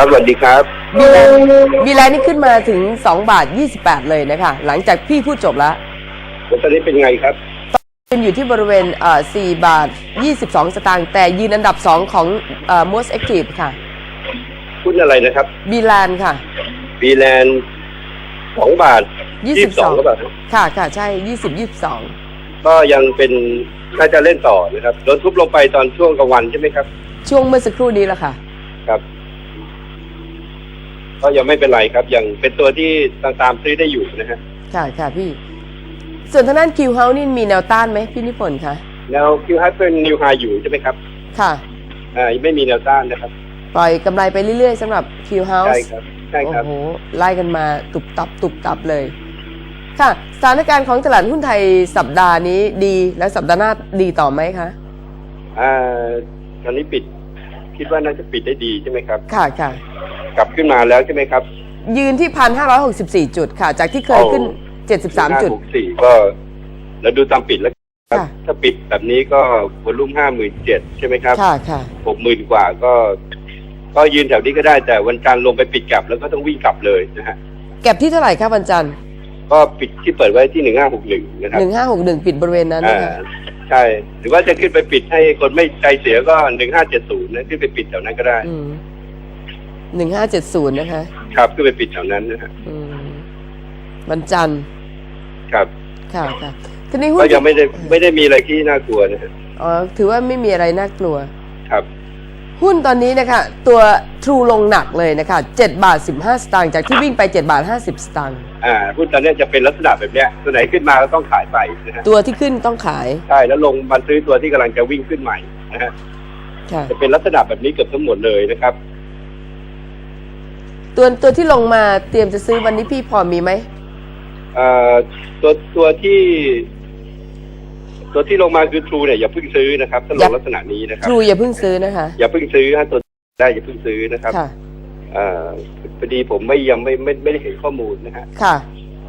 ครับสวัสดีครับบีแลนบีแลนนี่ขึ้นมาถึง2บาท28เลยนะคะ หลังจากพี่พูดจบแล้วแล้วตอนนี้เป็นไงครับยืนอยู่ที่บริเวณเอ่อ4บาท 22 สตางค์แต่ยืนอันดับ 2 ของเอ่อ most active ค่ะ หุ้นอะไรนะครับบีแลนค่ะ บีแลนด์สองบาท22สองก็บาทค่ะค่ะใช่ 20 22 ก็ยังเป็นน่าจะเล่นต่อนะครับโดนทุบลงไปตอนช่วงกลางวันใช่ไหมครับ ช่วงเมื่อสักครู่นี้แหละค่ะ ครับ ก็ยังไม่เป็นไรครับ ยังเป็นตัวที่ตามตามซื้อได้อยู่นะฮะค่ะค่ะพี่ ส่วนทางด้านคิวเฮานี่มีแนวต้านไหมพี่นิพนธ์คะแล้วคิวฮัทเป็นนิวไฮอยู่ใช่ไหมครับ ค่ะอ่ายังไม่มีแนวต้านนะครับ ปล่อยกำไรไปเรื่อยๆสำหรับคิวเฮาใช่ส์ครับใช่ครับโอ้โหไล่กันมาตุบตับตุบตับเลย ค่ะสถานการณ์ของตลาดหุ้นไทยสัปดาห์นี้ดีและสัปดาห์หน้าดีต่อไหมคะอ่าตอนนี้ปิด คิดว่าน่าจะปิดได้ดีใช่ไหมครับ ค่ะค่ะ กลับขึ้นมาแล้วใช่ไหมครับยืนที่พันห้าร้อยหกสิบสี่จุดค่ะ จากที่เคยขึ้นเจ็ดสิบสามจุดสี่ก็แล้วดูตามปิดแล้วครับค่ะถ้าปิดแบบนี้ก็วอลุ่มห้าหมื่นเจ็ดใช่ไหมครับค่ะค่ะหกหมื่นกว่าก็ ก็ยืนแถวนี้ก็ได้แต่วันจันทร์ลงไปปิดกลับแล้วก็ต้องวิ่งกลับเลยนะฮะเก็บที่เท่าไหร่ครับวันจันทร์ก็ปิดที่เปิดไว้ที่หนึ่งห้าหกหนึ่งนะครับหนึ่งห้าหกหนึ่งปิดบริเวณนั้นอ่านะคะใช่ หรือว่าจะขึ้นไปปิดให้คนไม่ใจเสียก็หนึ่งห้าเจ็ดศูนย์นะขึ้นไปปิดแถวนั้นก็ได้อืม หนึ่งห้าเจ็ดศูนย์นะคะ ครับขึ้นไปปิดแถวนั้นนะฮะอืมวันจันทร์ครับค่ะค่ะทีนี้หุ้นก็ยังไม่ได้ไม่ได้มีอะไรที่น่ากลัวนะฮะอ๋อถือว่าไม่มีอะไรน่ากลัว ครับ หุ้นตอนนี้นะคะ ตัวทรูลงหนักเลยนะคะ7บาท15สตางค์จากที่วิ่งไป7บาท50สตางค์อ่าหุ้นตอนนี้จะเป็นลักษณะแบบเนี้ยตัวไหนขึ้นมาก็ต้องขายไปนะฮะตัวที่ขึ้นต้องขายใช่แล้วลงมาซื้อตัวที่กำลังจะวิ่งขึ้นใหม่นะฮะค่ะ จะเป็นลักษณะแบบนี้เกือบทั้งหมดเลยนะครับ ตัวตัวที่ลงมาเตรียมจะซื้อวันนี้พี่พอมีไหมเอ่อตัวตัวที่ ตัวที่ลงมาคือ True เนี่ยอย่าเพิ่งซื้อนะครับถ้าลงลักษณะนี้นะคทรับรูอย่าเพิ่งซื้อนะคะ อย่าเพิ่งซื้อฮะตัวได้อย่าเพิ่งซื้อนะครับค่ะเอ่อพอดีผมไม่ยังไม่ไม่ไม่ได้เห็นข้อมูลนะฮะค่ะ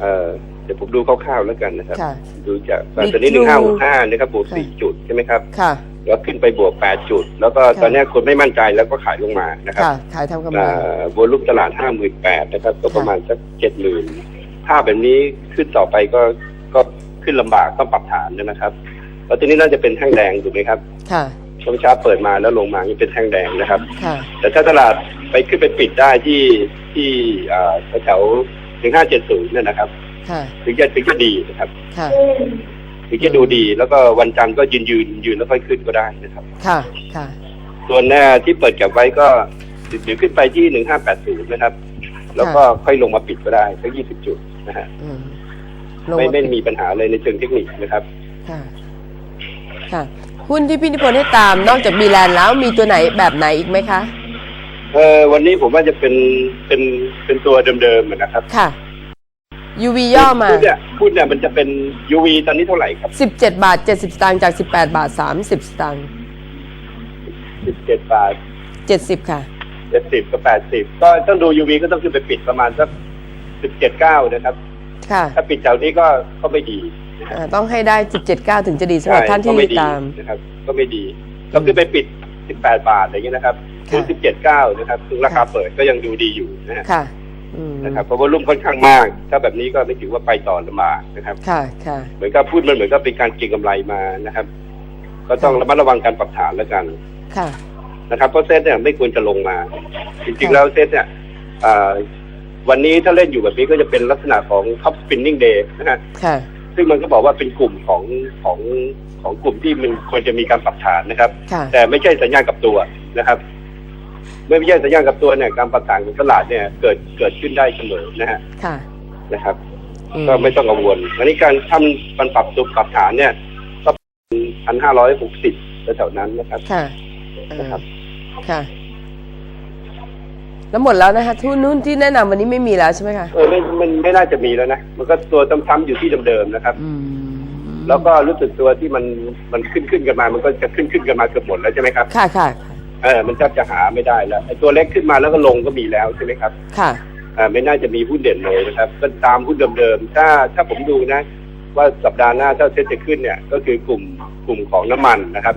เอ่อ เดี๋ยวผมดูคร่าวๆแล้วกันนะครับ ค่ะ ดูจากมีตอนนี้ห True นึ่งห้าหกห้านะครับบวกค่ะสี่จุดใช่ไหมครับค่ะ แล้วขึ้นไปบวกแปดจุด แล้วก็ค่ะ ตอนนี้คนไม่มั่นใจแล้วก็ขายลงมานะครับค่ะ ขายทำกำไร อ่าวอลุ่มตลาดห้าหมื่นแปดนะครับก็ประมาณสักเจ็ดหมื่นถ้าแบบนี้ขึ้นต่อไปก็ก็ขึ้นลำบากต้องปรับฐานนะครับแล้วทีนี้น่าจะเป็นแท่งแดงถูกไหมครับค่ะ ช่วงเช้าเปิดมาแล้วลงมานี่เป็นแท่งแดงนะครับ ค่ะ แต่ถ้าตลาดไปขึ้นไปปิดได้ที่ที่อ่าแถวถึงห้าเจ็ดศูนย์เนี่ยนะครับค่ะ ถึงจะถึงจะดีนะครับค่ะถึงจะดูดี แล้วก็วันจันทร์ก็ยืนยืนยืนแล้วค่อยขึ้นก็ได้นะครับ ค่ะค่ะส่วนหน้าที่เปิดเก็บไว้ก็เดี๋ยวขึ้นไปที่หนึ่งห้าแปดศูนย์นะครับ แล้วก็ค่อยลงมาปิดก็ได้สักยี่สิบจุดนะฮะอืมลงไม่มาไม่มีปัญหาเลยในเชิงเทคนิคนะครับ ค่ะ ค่ะหุ้นที่พี่นิพนธ์ให้ตามนอกจากบีแลนด์แล้วมีตัวไหนแบบไหนอีกไหมคะเออวันนี้ผมว่าจะเป็นเป็นเป็นตัวเดิมๆอะนะครับ ค่ะ UV ย่อมา พูดเนี่ยพูดเนี่ยมันจะเป็น UV ตอนนี้เท่าไหร่ครับ 17 บาท 70 สตางค์จาก 18 บาท 30 สตางค์สิบเจ็ดบาท 70 ค่ะเจ็ดสิบกับแปดสิบก็ต้องดู UV ก็ต้องขึ้นไปปิดประมาณสักสิบเจ็ดเก้านะครับ ค่ะ ถ้าปิดแถวนี้ก็ก็ไม่ดีนะฮะอ่าต้องให้ได้ 17.9 ถึงจะดีสำหรับท่านที่ก็ไม่ดีตามนะครับ ก็ไม่ดีก็ขึ้นไปปิดสิบแปดบาทอะไรอย่างเงี้ยนะครับถึงค่ะสิบเจ็ดเก้านะครับถึงราคาค่ะเปิดก็ยังดูดีอยู่นะฮะค่ะอืม นะครับเพราะว่ารุ่มค่อนข้างมาก ถ้าแบบนี้ก็ไม่ถือว่าไปต่อลำบากนะครับค่ะค่ะเหมือนกับพูดมันเหมือนกับเป็นการเก็งกำไรมานะครับ ก็ต้องระมัดระวังการปรับฐานแล้วกันค่ะนะครับเพราะเซตเนี่ยไม่ควรจะลงมา จริงๆค่ะแล้วเซตเนี่ยอ่าวันนี้ถ้าเล่นอยู่แบบนี้ก็จะเป็นลักษณะของ top spinning day นะฮะค่ะซึ่งมันก็บอกว่าเป็นกลุ่มของของของกลุ่มที่มันควรจะมีการปรับฐานนะครับค่ะแต่ไม่ใช่สัญญาณกับตัวนะครับ เมื่อไม่ใช่สัญญาณกับตัวเนี่ยการปรับฐานของตลาดเนี่ยเกิดเกิดขึ้นได้เสมอนะฮะค่ะนะครับอืมก็ไม่ต้องกังวลอันนี้การทำมันปรับตัวปรับฐานเนี่ยก็พันห้าร้อยหกสิบแถวๆนั้นนะครับค่ะอ่านะครับค่ะแล้วหมดแล้วนะคะทุนนู้นที่แนะนำวันนี้ไม่มีแล้วใช่ไหมคะเออไม่มันไม่น่าจะมีแล้วนะมันก็ตัวซ้ำๆอยู่ที่เดิมๆนะครับอืมแล้วก็รู้สึกตัวที่มันมันขึ้นขึ้นกันมา มันก็จะขึ้นขึ้นกันมาเกือบหมดแล้วใช่ไหมครับ ค่ะค่ะ เออมันแทบจะหาไม่ได้แล้วไอ้ตัวเล็กขึ้นมาแล้วก็ลงก็มีแล้วใช่ไหมครับ ค่ะ อ่าไม่น่าจะมีหุ้นเด่นเลยนะครับ ก็ตามหุ้นเดิมๆถ้าถ้าผมดูนะ ว่าสัปดาห์หน้าถ้าเซ็ตจะขึ้นเนี่ย ก็คือกลุ่มกลุ่มของน้ำมันนะครับ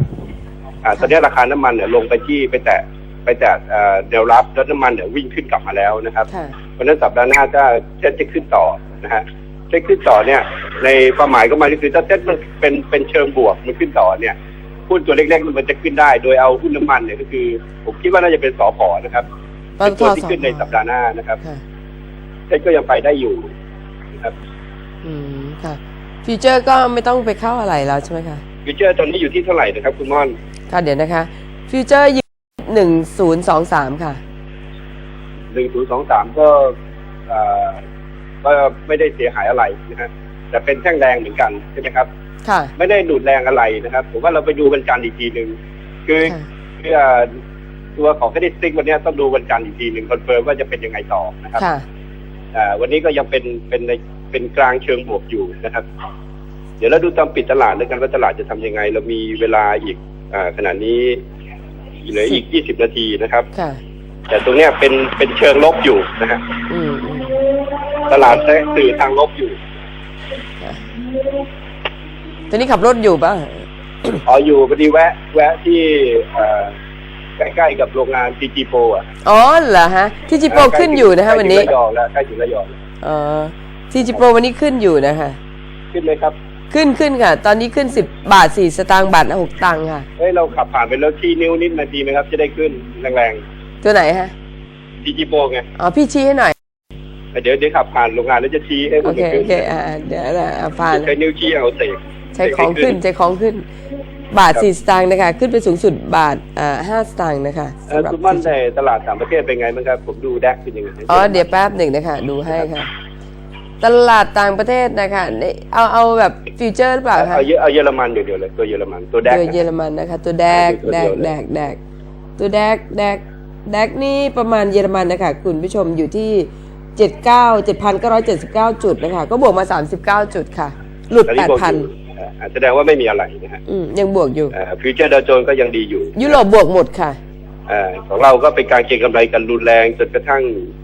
อ่าตอนนี้ราคาน้ำมันเนี่ยลงไปที่ไปแตะไปจากเอ่อแนวรับแล้วน้ำมันเนี่ยวิ่งขึ้นกลับมาแล้วนะครับค่ะเพราะฉะนั้นสัปดาห์หน้าถ้าเซ็ตจะขึ้นต่อนะฮะเซ็ตขึ้นต่อเนี่ย ในความหมายก็หมายก็คือถ้าเซ็ตมันเป็นเป็นเชิงบวกมันขึ้นต่อเนี่ย หุ้นตัวเล็กๆมันจะขึ้นได้ โดยเอาหุ้นน้ำมันเนี่ยก็คือ ผมคิดว่าน่าจะเป็นสอพอนะครับตอนเป็นตัวทอที่สองขึ้นในสัปดาห์หน้านะครับค่ะเซ็ตก็ยังไปได้อยู่นะครับ อืมค่ะ ฟิวเจอร์ก็ไม่ต้องไปเข้าอะไรแล้วใช่ไหมคะฟิวเจอร์ตอนนี้อยู่ที่เท่าไหร่นะครับ คุณม่อน ค่ะเดี๋ยวนะคะ ฟิวเจอร์ยืนหนึ่งศูนย์สองสามค่ะหนึ่งศูนย์สองสามก็เอ่อก็ไม่ได้เสียหายอะไรนะฮะแต่เป็นแท่งแรงเหมือนกันใช่ไหมครับ ค่ะ ไม่ได้ดูดแรงอะไรนะครับ ผมว่าเราไปดูวันจันทร์อีกทีหนึ่งคือค่ะ คือเอ่อตัวของคดีสติ๊กวันเนี้ยต้องดูวันจันทร์อีกทีหนึ่งคอนเฟิร์มว่าจะเป็นยังไงต่อนะครับค่ะ อ่าวันนี้ก็ยังเป็นเป็นในเป็นกลางเชิงบวกอยู่นะครับ เดี๋ยวเราดูตามปิดตลาดแล้วกันว่าตลาดจะทำยังไง เรามีเวลาอีกอ่าขณะนี้เหลืออีก 20 นาทีนะครับ ค่ะ แต่ตรงเนี้ยเป็นเป็นเชิงลบอยู่นะฮะอืมอืมตลาดสื่อทางลบอยู่ ค่ะ ตอนนี้ขับรถอยู่ป่ะอ๋ออยู่พอดีแวะ แวะที่เอ่อใกล้ๆกับโรงงานทีจีโปอะอ๋อเหรอฮะที่จิโปรขึ้นอยู่นะคะวันนี้ใกล้ถึงระยองแล้วใกล้ถึงระยองอ๋อที่จิโปรวันนี้ขึ้นอยู่นะคะขึ้นไหมครับขึ้นขึ้นค่ะ ตอนนี้ขึ้นสิบบาทสี่สตางค์บาทละหกตังค์ค่ะเฮ้ยเราขับผ่านไปแล้วชี้นิ้วนิดนาทีไหมครับ จะได้ขึ้นแรงตัวไหนฮะๆทีจีโปไงอ๋อพี่ชี้ให้หน่อยเดี๋ยวเดี๋ยวขับผ่านโรงงานแล้วจะชี้ให้โอคุณเคขึ้โอนเคอ่าเดี๋ยวนะอ่าผ่านใช้นิ้วชี้เอาเสก ใช้ของขึ้นใช้ของขึ้น บาทครับสี่สตางค์นะคะ ขึ้นไปสูงสุดบาทอ่าห้าสตางค์นะคะเอ่อสำหรับคุณมั่นในตลาดต่างประเทศเป็นไงบ้างครับ ผมดูแดกเป็นยังไงอ๋อเดี๋ยวแป๊บหนึ่งนะคะ ดูให้ค่ะ ตลาดต่างประเทศนะคะนี่เอาเอาแบบฟิวเจอร์หรือเปล่าคะเอาเยอะเอาเยอรมันเดี๋ยวเดียวเลยตัวเยอรมันตัวแดกตัวนะเยอรมันนะคะ ตัวแดกตัวแดเดีกยวเลยแดกแดกตัวแดกแดกแดกนี่ประมาณเยอรมันนะคะคุณผู้ชมอยู่ที่79 7,979 จุดนะคะ ก็บวกมา 39 จุดค่ะ หลุดตอ นนี้บวกอยู่8,000เอ่อแสดงว่าไม่มีอะไรนะฮะอืมยังบวกอยู่ฟิวเจอร์ดาวโจนก็ยังดีอยู่ ยุโรปบวกหมดค่ะเอ่อของเราก็เป็นการเก็งกำไรกันรุนแรงจนกระทั่ง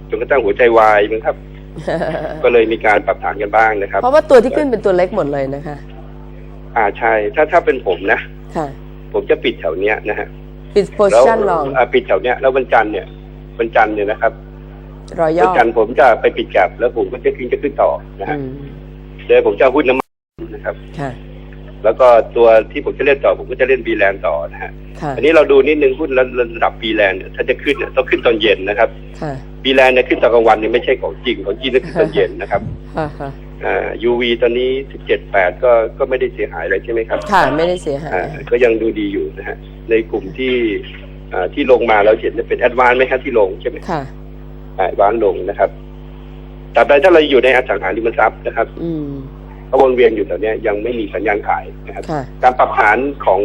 จนกระทั่งหัวใจวายนะครับ ก็เลยมีการปรับฐานกันบ้างนะครับ เพราะว่าตัวที่ขึ้นเป็นตัวเล็กหมดเลยนะคะ อ่าใช่ถ้าถ้าเป็นผมนะค่ะ ผมจะปิดแถวเนี้ยนะฮะปิดโพแล้วชั่นลองอ่าปิดแถวเนี้ยแล้ววันจันทร์เนี่ยวันจันทร์เนี่ยนะครับรอยย่วัอนจันทร์ผมจะไปปิดแกลบแล้วผมก็จะขึ้นจะขึ้นต่อนะอืฮะมเดี๋ยวผมจะเอาหุ้นน้ำมันนะครับค่ะ แล้วก็ตัวที่ผมจะเล่นต่อผมก็จะเล่นบีแลนต่อนะฮะค่ะอันนี้เราดูนิดนึงหุ้นระดับบีแลนเนี่ยถ้าจะขึ้นเนี่ยต้องขึ้นตอนเย็นนะครับค่ะบีแลนเนี่ยขึ้นตอนกลางวันเนี่ยไม่ใช่ของจริงของจริงต้องขึ้นตอนเย็นนะครับค่ะค่ะอ่า UV ตอนนี้17.8ก็ก็ไม่ได้เสียหายอะไรใช่ไหมครับ ค่ะ ไม่ได้เสียหายอ่าก็ยังดูดีอยู่นะฮะในกลุ่มที่อ่าที่ลงมาเราเห็นจะเป็นแอดวานไหมครับที่ลงใช่ไหมค่ะแอดวานลงนะครับแต่ใดถ้าเราอยู่ในอสังหาริมทรัพย์นะครับ อืม ก็วนเวียนอยู่แถวเนี้ยยังไม่มีสัญญาณขายนะครับค่ะการปรับฐานของ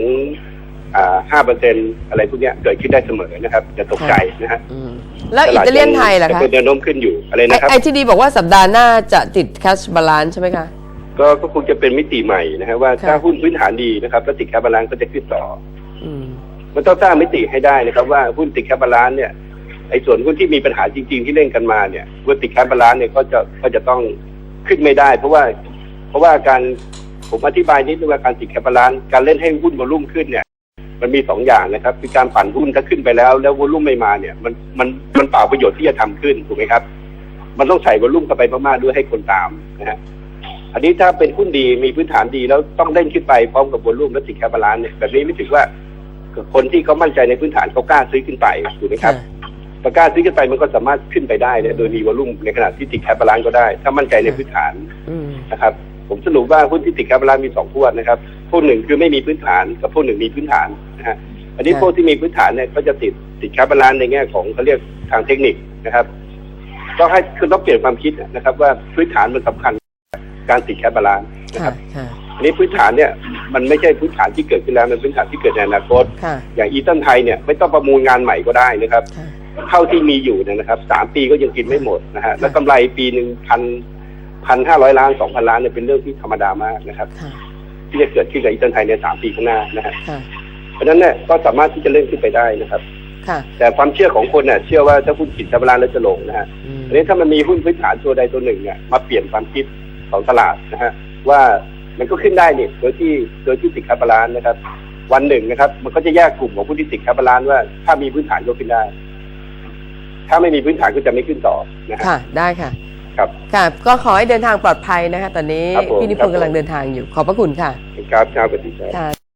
อ่าห้าเปอร์เซ็นอะไรพวกเนี้ยเกิดขึ้นได้เสมอนะครับอย่าตกใจนะฮะอืมแล้วอิตาเลียนไทยล่ะจคะเป็นแนวโน้มขึ้นอยู่อะไรไอนะครับไอที่ดีบอกว่าสัปดาห์หน้าจะติด cash balance ใช่ไหมคะก็ก็คงจะเป็นมิติใหม่นะฮะว่าค่ะถ้าหุ้นพื้นฐานดีนะครับแล้วติดแคปบาลานซ์ก็จะขึ้นต่ออืมมันต้องสร้างมิติให้ได้นะครับ ว่าหุ้นติดแคปบาลานซ์เนี่ยไอ้ส่วนหุ้นที่มีปัญหาจริง ๆ ที่เล่นกันมาเนี่ยหุ้นติดแคปบาลานซ์เนี่ยก็จะก็จะต้องขึ้นไม่ได้ เพราะว่า เพราะว่าการผมอธิบายนิดนึงว่าการติดแคปบาลานซ์การเล่นให้หุ้นวอลุ่มขึ้นเนี่ย มันมีสองอย่างนะครับ คือการปั่นหุ้นถ้าขึ้นไปแล้ว แล้ววอลุ่มไม่มาเนี่ย มันมันมันเปล่าประโยชน์ที่จะทำขึ้นถูกไหมครับ มันต้องใส่วอลุ่มเข้าไปมากๆด้วยให้คนตามนะฮะอันนี้ถ้าเป็นหุ้นดีมีพื้นฐานดีแล้วต้องเล่นขึ้นไปพร้อมกับวอลุ่มและติดแคปบาลานซ์เนี่ยแบบนี้ไม่ถือว่าคนที่เขามั่นใจในพื้นฐานเขากล้าซื้อขึ้นไปถูกไหมครับค่ะพอกล้าซื้อขึ้นไปมันก็สามารถขึ้นไปได้เนี่ยโดยมีวอลุ่มในขณะที่ติดแคปบาลานซ์ก็ได้ ถ้ามั่นใจในพื้นฐานอืมนะครับ ผมสรุปว่าหุ้นที่ติดแคปบาลานซ์มีสองพวกนะครับ พวกหนึ่งคือไม่มีพื้นฐานกับพวกหนึ่งมีพื้นฐานนะฮะอันนี้ค่ะพวกที่มีพื้นฐานเนี่ยก็จะติดติดแคปบาลานซ์ในแง่ของเขาเรียกทางเทคนิคนะครับต้องให้คือต้องเปลี่ยนความคิดนะครับ ว่าพื้นฐานมันสำคัญการติดแคปบาลานซ์นะคค่ะรับค่ะอันนี้พื้นฐานเนี่ยมันไม่ใช่พื้นฐานที่เกิดขึ้นแล้วมันเป็นพื้นฐานที่เกิดในอนาคตค่ะอย่างอีตันไทยเนี่ยไม่ต้องประมูลงานใหม่ก็ได้นะครับค่ะเท่าที่มีอยู่เนยนะครับสามปีก็ยังกินไม่หมดนะฮะแล้วกำไรปีหนึ่งพัน พันห้าร้อยล้านสองพันล้านเนี่ยเป็นเรื่องที่ธรรมดามากนะครับค่ะที่จะเกิดขึ้นกับอีตันไทยในสามปีข้างหน้านะฮะค่ะเพราะฉะนั้นเนี่ยก็สามารถที่จะเล่นขึ้นไปได้นะครับค่ะแต่ความเชื่อของคนเนี่ยเชื่อว่าถ้าหุ้นติดแคปบาลานซ์แล้วจะลงนะฮะอืมอันนี้ถ้ามันมีหุ้นพื้นฐานตัวใดตัวหนึ่งเนี่ยมาเปลี่ยนความคิดของตลาดนะฮะว่ามันก็ขึ้นได้เนี่ยโดยที่โดยที่ติดแคปบาลานซ์นะครับ วันหนึ่งนะครับ มันก็จะแยกกลุ่มของผู้ที่ติดแคปบาลานซ์ว่าถ้ามีพื้นฐานก็ขึ้นได้ ถ้าไม่มีพื้นฐานก็จะไม่ขึ้นต่อนะฮะค่ะ ได้ค่ะ ครับ ค่ะ ก็ขอให้เดินทางปลอดภัยนะคะ ตอนนี้ครับผมพี่นิพนธ์ครับผม กำลังเดินทางอยู่ ขอบพระคุณค่ะ ครับครับสวัสดีครับ ค่ะ